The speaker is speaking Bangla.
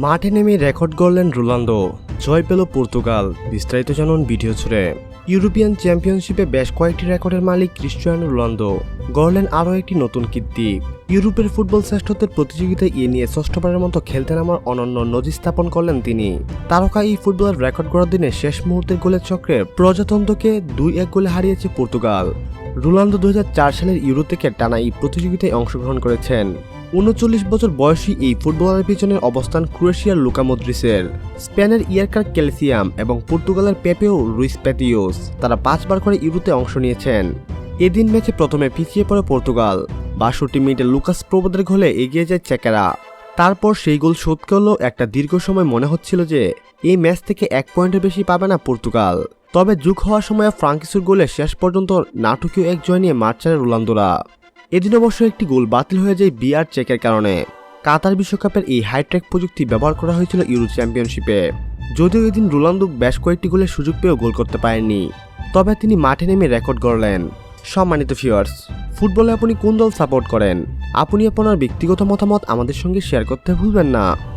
মাঠে নেমে রেকর্ড গড়লেন রোনালদো। জয় পেল পর্তুগাল। বিস্তারিত জানুন ভিডিও ছুড়ে ইউরোপিয়ান চ্যাম্পিয়নশিপে বেশ কয়েকটি রেকর্ডের মালিক ক্রিস্টিয়ানো রোনালদো। গড়লেন আরও একটি নতুন কীর্তি। ইউরোপের ফুটবল শ্রেষ্ঠত্বের প্রতিযোগিতায় এ নিয়ে ষষ্ঠবারের মতো খেলতে নামার অনন্য নজির স্থাপন করলেন তিনি। তারকা এই ফুটবলের রেকর্ড গড়ার দিনে শেষ মুহূর্তের গোলের চক্রে প্রজাতন্ত্রকে দুই এক গোলে হারিয়েছে পর্তুগাল। রোনালদো দু হাজার চার সালের ইউরো থেকে টানা এই প্রতিযোগিতায় অংশগ্রহণ করেছেন। উনচল্লিশ বছর বয়সী এই ফুটবলারের পিছনের অবস্থান ক্রোয়েশিয়ার লুকা মদ্রিসের স্পেনের ইয়ারকার ক্যালসিয়াম এবং পর্তুগালের পেপেও রুইস প্যাটিওস তারা পাঁচবার করে ইউরোতে অংশ নিয়েছেন। এদিন ম্যাচে প্রথমে পিছিয়ে পড়ে পর্তুগাল। বাষট্টি মিনিটে লুকাস প্রবোদের গোলে এগিয়ে যায় চেকেরা। তারপর সেই গোল শোধ করলেও একটা দীর্ঘ সময় মনে হচ্ছিল যে, এই ম্যাচ থেকে এক পয়েন্টের বেশি পাবে না পর্তুগাল। তবে যুগ হওয়ার সময় ফ্রাঙ্কিসুর গোলে শেষ পর্যন্ত নাটকীয় এক জয় নিয়ে মাঠ ছাড়ে রোনালদোরা। এদিন অবশ্য একটি গোল বাতিল হয়ে যায় বিআর চেকের কারণে। কাতার বিশ্বকাপের এই হাইট্রেক প্রযুক্তি ব্যবহার করা হয়েছিল ইউরো চ্যাম্পিয়নশিপে। যদিও এদিন রোনালদো বেশ কয়েকটি গোলের সুযোগ পেয়েও গোল করতে পারেননি। তবে তিনি মাঠে নেমে রেকর্ড গড়লেন। সম্মানিত ফিওয়ার্স ফুটবলে আপনি কোন দল সাপোর্ট করেন? আপনি আপনার ব্যক্তিগত মতামত আমাদের সঙ্গে শেয়ার করতে ভুলবেন না।